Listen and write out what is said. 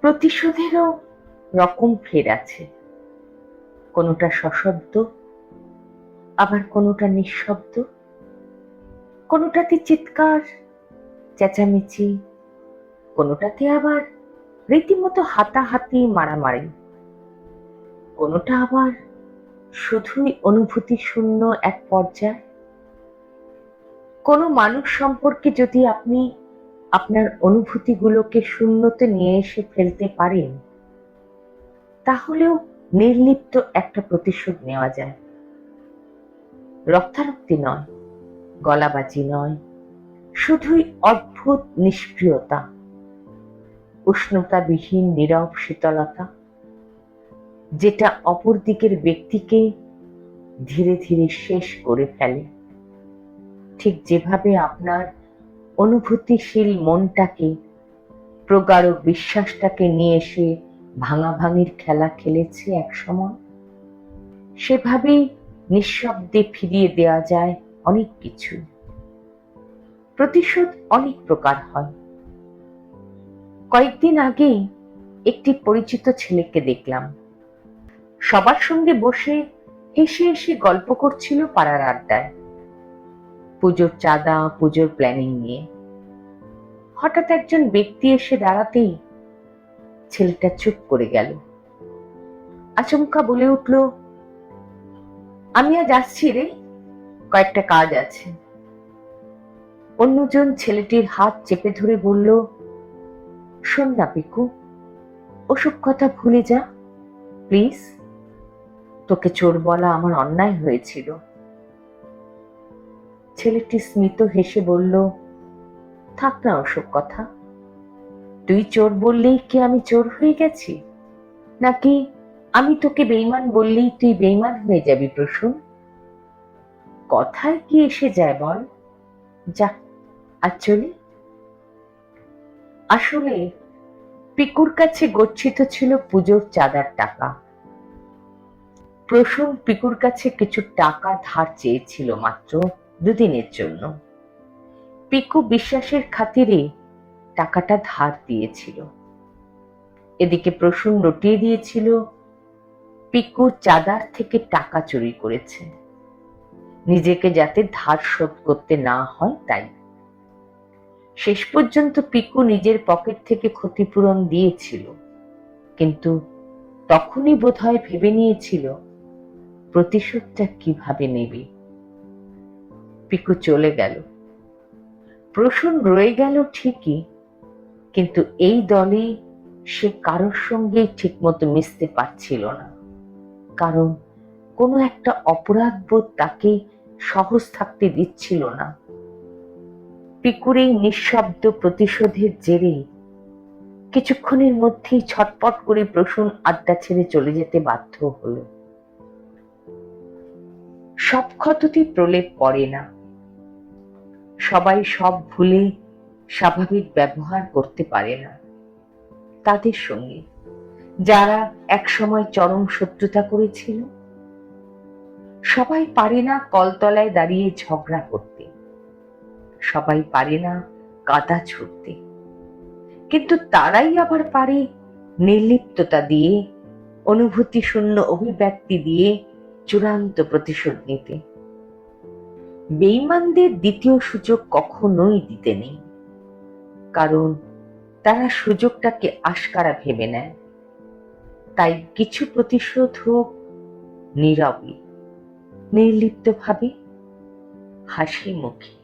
প্রতিশোধেরও রকম ফের আছে। কোনোটা সশব্দ, আবার কোনোটা নিঃশব্দ। কোনোটাতে চিৎকার, চেঁচামেচি, কোনোটাতে আবার রীতিমতো হাতাহাতি মারামারি। কোনোটা আবার শুধুই অনুভূতি শূন্য এক পর্যায়। কোনো মানুষ সম্পর্কে যদি আপনি আপনার অনুভূতিগুলোকে শূন্যতে নিয়ে এসে ফেলতে পারেন, তাহলেও নির্লিপ্ত একটা প্রতিশোধ নেওয়া যায়। রক্তারক্তি নয়, গলাবাজি নয়, শুধুই অদ্ভুত নিষ্ক্রিয়তা, উষ্ণতাবিহীন নীরব শীতলতা, যেটা অপর দিকের ব্যক্তিকে ধীরে ধীরে শেষ করে ফেলে। ঠিক যেভাবে আপনার অনুভূতিশীল মনটাকে, প্রগাঢ় বিশ্বাসটাকে নিয়ে এসে ভাঙাভাঙির খেলা খেলেছে একসময়। সেভাবেই নিঃশব্দে ফিরিয়ে দেওয়া যায় অনেক কিছু। প্রতিশোধ অনেক প্রকার হয়। কয়েকদিন আগেই একটি পরিচিত ছেলেকে দেখলাম। সবার সঙ্গে বসে হেসে হেসে গল্প করছিল পাড়ার আড্ডায়। পুজোর চাঁদা, পুজোর প্ল্যানিং নিয়ে। হঠাৎ একজন ব্যক্তি এসে দাঁড়াতেই ছেলেটা চুপ করে গেল। আচমকা বলে উঠল, আমি আজ আসছি রে, কয়েকটা কাজ আছে। অন্যজন ছেলেটির হাত চেপে ধরে বলল, শোন না পিকু, ওসব কথা ভুলে যা প্লিজ তোকে চোর বলা আমার অন্যায় হয়েছিল। ছেলেটি স্মিত হেসে বলল, থাক না ওসব কথা। তুই চোর বললেই কি আমি চোর হয়ে গেছি? নাকি আমি তোকে বেইমান বললেই তুই বেইমান হয়ে যাবি প্রসূন? কথায় কি এসে যায় বল। যা, আর চলি। আসলে পিকুর কাছে গচ্ছিত ছিল পুজোর চাঁদার টাকা। প্রসূন পিকুর কাছে কিছু টাকা ধার চেয়েছিল মাত্র। দুদিনের জন্য। পিকু বিশ্বাসের খাতিরে টাকাটা ধার দিয়েছিল। এদিকে প্রসূন রটিয়ে দিয়েছিল, পিকু চাঁদার থেকে টাকা চুরি করেছে। নিজেকে যাতে ধার শোধ করতে না হয় তাই। শেষ পর্যন্ত পিকু নিজের পকেট থেকে ক্ষতিপূরণ দিয়েছিল, কিন্তু তখনই বোধহয় ভেবে নিয়েছিল, প্রতিশোধটা কীভাবে নেবে? পিকু চলে গেল। প্রসূন রয়ে গেল ঠিকই, কিন্তু এই দলে সে কারোর সঙ্গে ঠিকমতো মিশতে পারছিল না। কারণ কোনো একটা অপরাধ বোধ তাকে সহজ থাকতে দিচ্ছিল না। পিকুর এই নিঃশব্দ প্রতিশোধের জেরে কিছুক্ষণের মধ্যেই ছটপট করে প্রসূন আড্ডা ছেড়ে চলে যেতে বাধ্য হলো। সব ক্ষততে প্রলেপ পড়ে না। সবাই সব ভুলে স্বাভাবিক ব্যবহার করতে পারে না। তাদের সঙ্গে যারা একসময় চরম শত্রুতা করেছিল, সবাই পারে না কলতলায় দাঁড়িয়ে ঝগড়া করতে। সবাই পারে না কাদা ছুটতে কিন্তু তারাই আবার পারে নির্লিপ্ততা দিয়ে অনুভূতি শূন্য অভিব্যক্তি দিয়ে চূড়ান্ত প্রতিশোধ নিতে। বেইমানদের দ্বিতীয় সুযোগ কখনোই দিতে নেই। কারণ তারা সুযোগটাকে আশকারা ভেবে নেয়। তাই কিছু প্রতিশোধ হোক, নীরবে, নির্লিপ্তভাবে হাসি মুখে